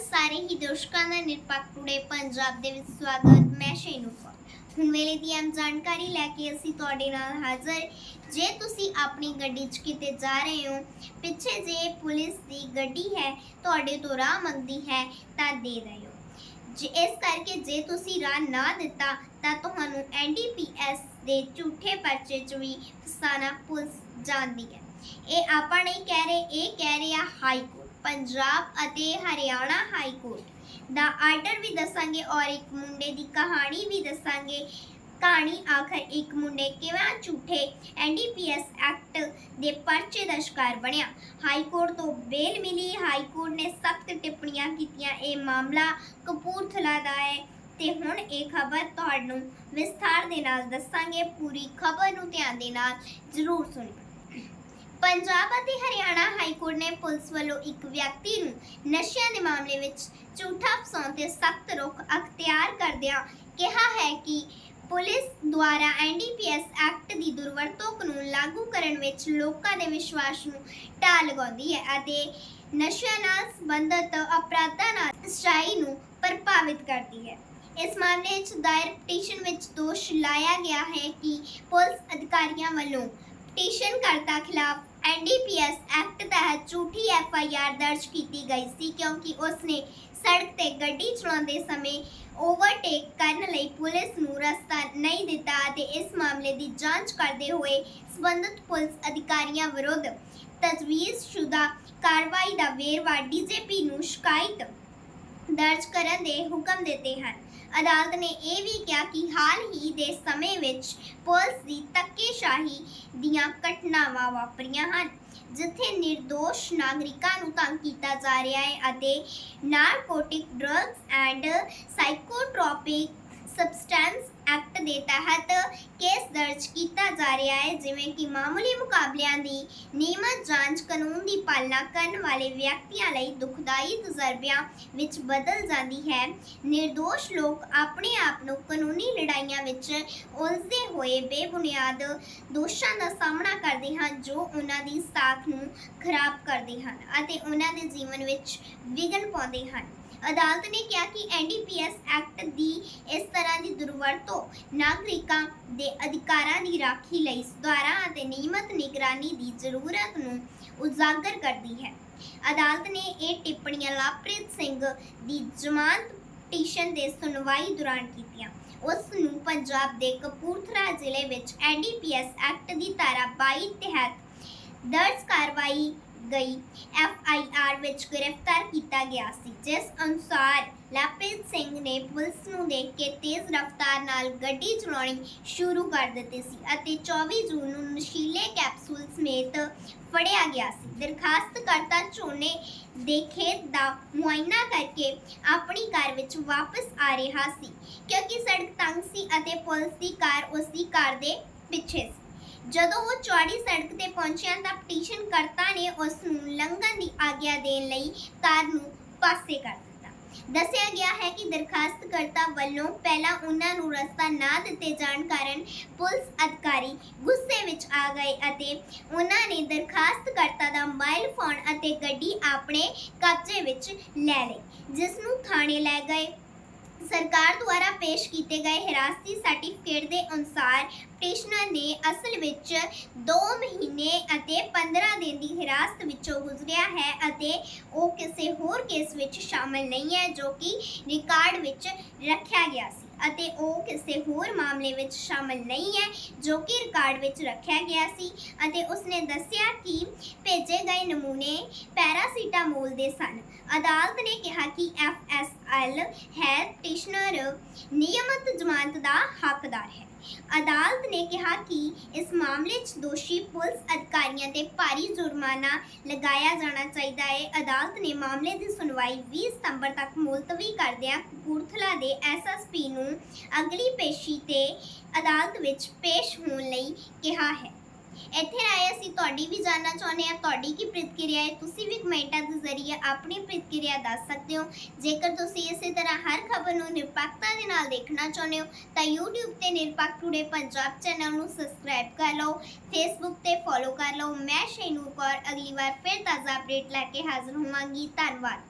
ਸਾਰੇ ਹੀ ਦਰਸ਼ਕਾਂ ਦਾ ਨਿਰਪੱਖ ਟੁਡੇ ਪੰਜਾਬ ਦੇ ਵਿੱਚ ਸਵਾਗਤ। ਮੈਂ ਸ਼ੈਨੂ ਹੁਣ ਵੇਲੇ ਦੀ ਆਮ ਜਾਣਕਾਰੀ ਲੈ ਕੇ ਅਸੀਂ ਤੁਹਾਡੇ ਨਾਲ ਹਾਜ਼ਰ। ਜੇ ਤੁਸੀਂ ਆਪਣੀ ਗੱਡੀ 'ਚ ਕਿਤੇ ਜਾ ਰਹੇ ਹੋ, ਪਿੱਛੇ ਜੇ ਪੁਲਿਸ ਦੀ ਗੱਡੀ ਹੈ, ਤੁਹਾਡੇ ਤੋਂ ਰਾਹ ਮੰਗਦੀ ਹੈ ਤਾਂ ਦੇ ਦਿਓ। ਜੇ ਇਸ ਕਰਕੇ ਜੇ ਤੁਸੀਂ ਰਾਹ ਨਾ ਦਿੱਤਾ, ਤਾਂ ਤੁਹਾਨੂੰ ਐਨਡੀਪੀਐਸ ਦੇ ਝੂਠੇ ਪਰਚੇ 'ਚ ਵੀ ਫਸਾਣਾ ਪੁਲਿਸ ਜਾਂਦੀ ਹੈ। ਇਹ ਆਪਾਂ ਨਹੀਂ ਕਹਿ ਰਹੇ ਹਾਈ ਕੋਰਟ ਪੰਜਾਬ ਅਤੇ ਹਰਿਆਣਾ ਹਾਈ ਕੋਰਟ ਦਾ ਆਰਡਰ ਵੀ ਦੱਸਾਂਗੇ ਔਰ ਇੱਕ ਮੁੰਡੇ ਦੀ ਕਹਾਣੀ ਵੀ ਦੱਸਾਂਗੇ। ਕਹਾਣੀ ਆਖਰ ਇੱਕ ਮੁੰਡੇ ਕਿਵੇਂ ਝੂਠੇ ਐਨਡੀਪੀਐਸ ਐਕਟ ਦੇ ਪਰਚੇ ਦਾ ਸ਼ਿਕਾਰ ਬਣਿਆ। ਹਾਈ ਕੋਰਟ ਤੋਂ ਬੇਲ ਮਿਲੀ। ਹਾਈ ਕੋਰਟ ਨੇ ਸਖਤ ਟਿੱਪਣੀਆਂ ਕੀਤੀਆਂ। ਇਹ ਮਾਮਲਾ ਕਪੂਰਥਲਾ ਦਾ ਹੈ। ਤੇ ਹੁਣ ਇਹ ਖਬਰ ਤੁਹਾਨੂੰ ਵਿਸਥਾਰ ਦੇ ਨਾਲ ਦੱਸਾਂਗੇ। ਪੂਰੀ ਖਬਰ ਨੂੰ ਧਿਆਨ ਦੇ ਨਾਲ ਜ਼ਰੂਰ ਸੁਣਿਓ। ਪੰਜਾਬ ਅਤੇ ਹਰਿਆਣਾ ਹਾਈ ਕੋਰਟ ਨੇ ਪੁਲਿਸ ਵੱਲੋਂ ਇੱਕ ਵਿਅਕਤੀ ਨੂੰ ਨਸ਼ਿਆਂ ਦੇ ਮਾਮਲੇ ਵਿੱਚ ਝੂਠਾ ਫਸਾਉਣ ਤੇ ਸਖਤ ਰੁਖ ਅਖਤਿਆਰ ਕਰਦਿਆਂ ਕਿਹਾ ਹੈ ਕਿ ਪੁਲਿਸ ਦੁਆਰਾ ਐਨਡੀਪੀਐਸ ਐਕਟ ਦੀ ਦੁਰਵਰਤੋਂ ਕਾਨੂੰਨ ਲਾਗੂ ਕਰਨ ਵਿੱਚ ਲੋਕਾਂ ਦੇ ਵਿਸ਼ਵਾਸ ਨੂੰ ਢਾਹ ਲਗਾਉਂਦੀ ਹੈ ਅਤੇ ਨਸ਼ਿਆਂ ਨਾਲ ਸੰਬੰਧਿਤ ਅਪਰਾਧਾਂ ਨਾਲ ਸਚਾਈ ਨੂੰ ਪ੍ਰਭਾਵਿਤ ਕਰਦੀ ਹੈ। ਇਸ ਮਾਮਲੇ ਵਿੱਚ ਦਾਇਰ ਪਟੀਸ਼ਨ ਵਿੱਚ ਦੋਸ਼ ਲਾਇਆ ਗਿਆ ਹੈ ਕਿ ਪੁਲਿਸ ਅਧਿਕਾਰੀਆਂ ਵੱਲੋਂ ਪਟੀਸ਼ਨ ਕਰਤਾ ਖਿਲਾਫ ਐਨਡੀਪੀਐਸ ਐਕਟ ਤਹਿਤ ਝੂਠੀ ਐਫਆਈਆਰ ਦਰਜ ਕੀਤੀ ਗਈ ਸੀ ਕਿਉਂਕਿ ਉਸਨੇ ਸੜਕ ਤੇ ਗੱਡੀ ਚਲਾਉਂਦੇ ਸਮੇਂ ਓਵਰਟੇਕ ਕਰਨ ਲਈ ਪੁਲਿਸ ਨੂੰ ਰਸਤਾ ਨਹੀਂ ਦਿੱਤਾ ਅਤੇ ਇਸ ਮਾਮਲੇ ਦੀ ਜਾਂਚ ਕਰਦੇ ਹੋਏ ਸਬੰਧਤ ਪੁਲਿਸ ਅਧਿਕਾਰੀਆਂ ਵਿਰੁੱਧ ਤਜਵੀਜ਼ਸ਼ੁਦਾ ਕਾਰਵਾਈ ਦਾ ਵੇਰਵਾ ਡੀਜੀਪੀ ਨੂੰ ਸ਼ਿਕਾਇਤ ਦਰਜ ਕਰਨ ਦੇ ਹੁਕਮ ਦਿੱਤੇ ਹਨ। ਅਦਾਲਤ ਨੇ ਇਹ ਵੀ ਕਿਹਾ ਕਿ ਹਾਲ ਹੀ ਦੇ ਸਮੇਂ ਵਿੱਚ ਪੁਲਿਸ ਦੀ ਧੱਕੇਸ਼ਾਹੀ ਦੀਆਂ ਘਟਨਾਵਾਂ ਵਾਪਰੀਆਂ ਹਨ, ਜਿੱਥੇ ਨਿਰਦੋਸ਼ ਨਾਗਰਿਕਾਂ ਨੂੰ ਤੰਗ ਕੀਤਾ ਜਾ ਰਿਹਾ ਹੈ ਅਤੇ narcotic drugs and psychotropic substance act ਦੇ ਤਹਿਤ ਕੇਸ ਦਰਜ ਕੀਤਾ ਜਾ ਰਿਹਾ ਹੈ, ਜਿਵੇਂ ਕਿ ਮਾਮੂਲੀ ਮੁਕਾਬਲਿਆਂ ਦੀ ਨਿਯਮਤ ਜਾਂਚ, ਕਾਨੂੰਨ ਦੀ ਪਾਲਣਾ ਕਰਨ ਵਾਲੇ ਵਿਅਕਤੀਆਂ ਲਈ ਦੁਖਦਾਈ ਤਜਰਬਿਆਂ ਵਿੱਚ ਬਦਲ ਜਾਂਦੀ ਹੈ। ਨਿਰਦੋਸ਼ ਲੋਕ ਆਪਣੇ ਆਪ ਨੂੰ ਕਾਨੂੰਨੀ ਲੜਾਈਆਂ ਵਿੱਚ ਉਲਝਦੇ ਹੋਏ ਬੇਬੁਨਿਆਦ ਦੋਸ਼ਾਂ ਦਾ ਸਾਹਮਣਾ ਕਰਦੇ ਹਨ ਜੋ ਉਹਨਾਂ ਦੀ ਸਾਖ ਨੂੰ ਖਰਾਬ ਕਰਦੇ ਹਨ ਅਤੇ ਉਹਨਾਂ ਦੇ ਜੀਵਨ ਵਿੱਚ ਵਿਘਨ ਪਾਉਂਦੇ ਹਨ। ਅਦਾਲਤ ਨੇ ਕਿਹਾ ਕਿ ਐਨਡੀਪੀਐਸ ਐਕਟ ਦੀ ਇਸ ਤਰ੍ਹਾਂ ਦੀ ਦੁਰਵਰਤੋਂ ਨਾਗਰਿਕਾਂ ਦੇ ਅਧਿਕਾਰਾਂ ਦੀ ਰਾਖੀ ਲਈ ਸੁਧਾਰਾਂ ਅਤੇ ਨਿਯਮਤ ਨਿਗਰਾਨੀ ਦੀ ਜ਼ਰੂਰਤ ਨੂੰ ਉਜਾਗਰ ਕਰਦੀ ਹੈ। ਅਦਾਲਤ ਨੇ ਇਹ ਟਿੱਪਣੀਆਂ ਲਵਪ੍ਰੀਤ ਸਿੰਘ ਦੀ ਜ਼ਮਾਨਤ ਪਟੀਸ਼ਨ ਦੇ ਸੁਣਵਾਈ ਦੌਰਾਨ ਕੀਤੀਆਂ। ਉਸ ਨੂੰ ਪੰਜਾਬ ਦੇ ਕਪੂਰਥਲਾ ਜ਼ਿਲ੍ਹੇ ਵਿੱਚ ਐਨਡੀਪੀਐਸ ਐਕਟ ਦੀ ਧਾਰਾ 22 ਤਹਿਤ ਦਰਜ ਕਾਰਵਾਈ ਗਈ ਐਫ ਆਈ ਆਰ ਵਿੱਚ ਗ੍ਰਿਫਤਾਰ ਕੀਤਾ ਗਿਆ ਸੀ, ਜਿਸ ਅਨੁਸਾਰ ਲਵਪ੍ਰੀਤ ਸਿੰਘ ਨੇ ਪੁਲਿਸ ਨੂੰ ਦੇਖ ਕੇ ਤੇਜ਼ ਰਫ਼ਤਾਰ ਨਾਲ ਗੱਡੀ ਚਲਾਉਣੀ ਸ਼ੁਰੂ ਕਰ ਦਿੱਤੀ ਸੀ ਅਤੇ 24 ਜੂਨ ਨੂੰ ਨਸ਼ੀਲੇ ਕੈਪਸੂਲ ਸਮੇਤ ਫੜਿਆ ਗਿਆ ਸੀ। ਦਰਖਾਸਤਕਰਤਾ ਝੋਨੇ ਦੇ ਖੇਤ ਦਾ ਮੁਆਇਨਾ ਕਰਕੇ ਆਪਣੀ ਕਾਰ ਵਿੱਚ ਵਾਪਸ ਆ ਰਿਹਾ ਸੀ। ਕਿਉਂਕਿ ਸੜਕ ਤੰਗ ਸੀ ਅਤੇ ਪੁਲਿਸ ਦੀ ਕਾਰ ਉਸ ਦੀ ਕਾਰ ਦੇ ਪਿੱਛੇ ਸੀ। ਜਦੋਂ ਉਹ ਚੌੜੀ ਸੜਕ ਤੇ ਪਹੁੰਚਿਆ ਤਾਂ ਪਟੀਸ਼ਨ ਕਰਤਾ ਨੇ ਉਸ ਨੂੰ ਲੰਘਣ ਦੀ ਆਗਿਆ ਦੇਣ ਲਈ ਕਾਰ ਨੂੰ ਪਾਸੇ ਕਰ ਦਿੱਤਾ। ਦੱਸਿਆ ਗਿਆ ਹੈ ਕਿ ਦਰਖਾਸਤਕਰਤਾ ਵੱਲੋਂ ਪਹਿਲਾਂ ਉਹਨਾਂ ਨੂੰ ਰਸਤਾ ਨਾ ਦਿੱਤੇ ਜਾਣ ਕਾਰਨ ਪੁਲਿਸ ਅਧਿਕਾਰੀ ਗੁੱਸੇ ਵਿੱਚ ਆ ਗਏ ਅਤੇ ਉਹਨਾਂ ਨੇ ਦਰਖਾਸਤਕਰਤਾ ਦਾ ਮੋਬਾਈਲ ਫੋਨ ਅਤੇ ਗੱਡੀ ਆਪਣੇ ਕਬਜ਼ੇ ਵਿੱਚ ਲੈ ਲਈ ਜਿਸ ਨੂੰ ਥਾਣੇ ਲੈ ਗਏ। ਸਰਕਾਰ ਦੁਆਰਾ ਪੇਸ਼ ਕੀਤੇ ਗਏ ਹਿਰਾਸਤੀ ਸਰਟੀਫਿਕੇਟ ਦੇ ਅਨੁਸਾਰ ਪਟੀਸ਼ਨਰ ਨੇ ਅਸਲ ਵਿੱਚ 2 ਮਹੀਨੇ ਅਤੇ 15 ਦਿਨ ਦੀ ਹਿਰਾਸਤ ਵਿੱਚੋਂ ਗੁਜ਼ਰਿਆ ਹੈ ਅਤੇ ਉਹ ਕਿਸੇ ਹੋਰ ਕੇਸ ਵਿੱਚ ਸ਼ਾਮਲ ਨਹੀਂ ਹੈ, ਜੋ ਕਿ ਰਿਕਾਰਡ ਵਿੱਚ ਰੱਖਿਆ ਗਿਆ ਸੀ। ਅਤੇ ਉਹ ਕਿਸੇ ਹੋਰ ਮਾਮਲੇ ਵਿੱਚ ਸ਼ਾਮਲ ਨਹੀਂ ਹੈ, ਜੋ ਕਿ ਰਿਕਾਰਡ ਵਿੱਚ ਰੱਖਿਆ ਗਿਆ ਸੀ ਅਤੇ ਉਸਨੇ ਦੱਸਿਆ ਕਿ ਭੇਜੇ ਗਏ ਨਮੂਨੇ ਪੈਰਾਸੀਟਾਮੋਲ ਦੇ ਸਨ। ਅਦਾਲਤ ਨੇ ਕਿਹਾ ਕਿ ਐਫਐਸਐਲ ਹੈ ਪਟੀਸ਼ਨਰ ਨਿਯਮਤ ਜ਼ਮਾਨਤ ਦਾ ਹੱਕਦਾਰ ਹੈ। ਅਦਾਲਤ ਨੇ ਕਿਹਾ ਕਿ ਇਸ ਮਾਮਲੇ 'ਚ ਦੋਸ਼ੀ ਪੁਲਿਸ ਅਧਿਕਾਰੀਆਂ ਤੇ ਭਾਰੀ ਜੁਰਮਾਨਾ ਲਗਾਇਆ ਜਾਣਾ ਚਾਹੀਦਾ ਹੈ। ਅਦਾਲਤ ਨੇ ਮਾਮਲੇ ਦੀ ਸੁਣਵਾਈ 20 ਸਤੰਬਰ ਤੱਕ ਮੁਲਤਵੀ ਕਰਦਿਆਂ ਕਪੂਰਥਲਾ ਦੇ ਐਸਐਸਪੀ ਨੂੰ ਅਗਲੀ ਪੇਸ਼ੀ ਤੇ ਅਦਾਲਤ ਵਿੱਚ ਪੇਸ਼ ਹੋਣ ਲਈ ਕਿਹਾ ਹੈ। ਇੱਥੇ ਆਏ ਅਸੀਂ, ਤੁਹਾਡੀ ਵੀ ਜਾਨਣਾ ਚਾਹੁੰਦੇ ਹਾਂ, ਤੁਹਾਡੀ ਕੀ ਪ੍ਰਤੀਕਿਰਿਆ ਹੈ? ਤੁਸੀਂ ਵੀ ਕਮੈਂਟਾਂ ਦੇ ਜ਼ਰੀਏ ਆਪਣੀ ਪ੍ਰਤੀਕਿਰਿਆ ਦੱਸ ਸਕਦੇ ਹੋ। ਜੇਕਰ ਤੁਸੀਂ ਇਸੇ ਤਰ੍ਹਾਂ ਹਰ ਖਬਰ ਨੂੰ ਨਿਰਪੱਖਤਾ ਦੇ ਨਾਲ ਦੇਖਣਾ ਚਾਹੁੰਦੇ ਹੋ, ਤਾਂ YouTube ਤੇ ਨਿਰਪੱਖ ਟੂਡੇ ਪੰਜਾਬ ਚੈਨਲ ਨੂੰ ਸਬਸਕ੍ਰਾਈਬ ਕਰ ਲਓ, Facebook ਤੇ ਫੋਲੋ ਕਰ ਲਓ। ਮੈਂ ਸ਼ੈਨੂ ਕੌਰ, ਅਗਲੀ ਵਾਰ ਫਿਰ ਤਾਜ਼ਾ ਅਪਡੇਟ ਲੈ ਕੇ ਹਾਜ਼ਰ ਹੋਵਾਂਗੀ। ਧੰਨਵਾਦ।